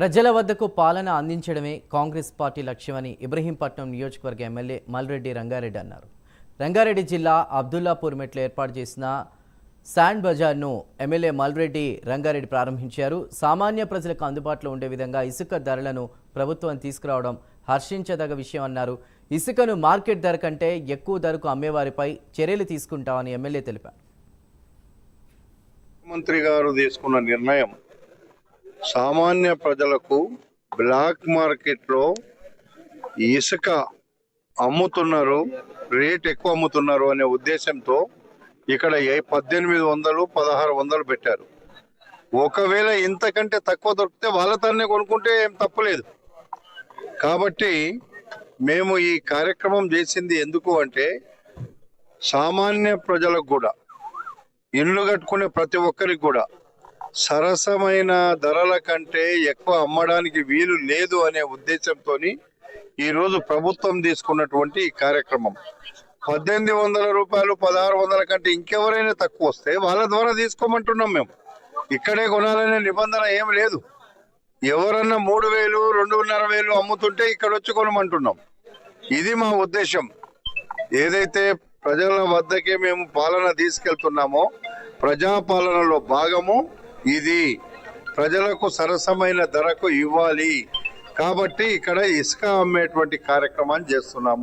ప్రజల వద్దకు పాలన అందించడమే కాంగ్రెస్ పార్టీ లక్ష్యమని ఇబ్రహీంపట్నం నియోజకవర్గ ఎమ్మెల్యే మల్రెడ్డి రంగారెడ్డి అన్నారు. రంగారెడ్డి జిల్లా అబ్దుల్లాపూర్ మెట్లో ఏర్పాటు చేసిన శాండ్ బజార్ను ఎమ్మెల్యే మల్రెడ్డి రంగారెడ్డి ప్రారంభించారు. సామాన్య ప్రజలకు అందుబాటులో ఉండే విధంగా ఇసుక ధరలను ప్రభుత్వం తీసుకురావడం హర్షించదగ విషయం అన్నారు. ఇసుకను మార్కెట్ ధర కంటే ఎక్కువ ధరకు అమ్మేవారిపై చర్యలు తీసుకుంటామని ఎమ్మెల్యే తెలిపారు. మంత్రి గారు తీసుకున్న నిర్ణయం సామాన్య ప్రజలకు బ్లాక్ మార్కెట్లో ఇసుక అమ్ముతున్నారు రేట్ ఎక్కువ అమ్ముతున్నారు అనే ఉద్దేశంతో ఇక్కడ ఏ- పద్దెనిమిది వందలు పదహారు వందలు పెట్టారు. ఒకవేళ ఇంతకంటే తక్కువ దొరికితే వాళ్ళతోనే కొనుక్కుంటే ఏం తప్పలేదు. కాబట్టి మేము ఈ కార్యక్రమం చేసింది ఎందుకు అంటే సామాన్య ప్రజలకు కూడా ఇల్లు కట్టుకునే ప్రతి ఒక్కరికి కూడా సరసమైన ధరల కంటే ఎక్కువ అమ్మడానికి వీలు లేదు అనే ఉద్దేశంతో ఈరోజు ప్రభుత్వం తీసుకున్నటువంటి కార్యక్రమం. పద్దెనిమిది వందల రూపాయలు పదహారు వందల కంటే ఇంకెవరైనా తక్కువ వస్తే వాళ్ళ ద్వారా తీసుకోమంటున్నాం మేము. ఇక్కడే కొనాలనే నిబంధన ఏం లేదు. ఎవరన్నా మూడు వేలు రెండున్నర వేలు అమ్ముతుంటే ఇక్కడ వచ్చి కొనమంటున్నాం. ఇది మా ఉద్దేశం. ఏదైతే ప్రజల వద్దకే మేము పాలన తీసుకెళ్తున్నామో ప్రజాపాలనలో భాగము ఇది ప్రజలకు సరసమైన ధరకు ఇవ్వాలి. కాబట్టి ఇక్కడ ఇసుక అమ్మేటువంటి కార్యక్రమాన్ని చేస్తున్నాము.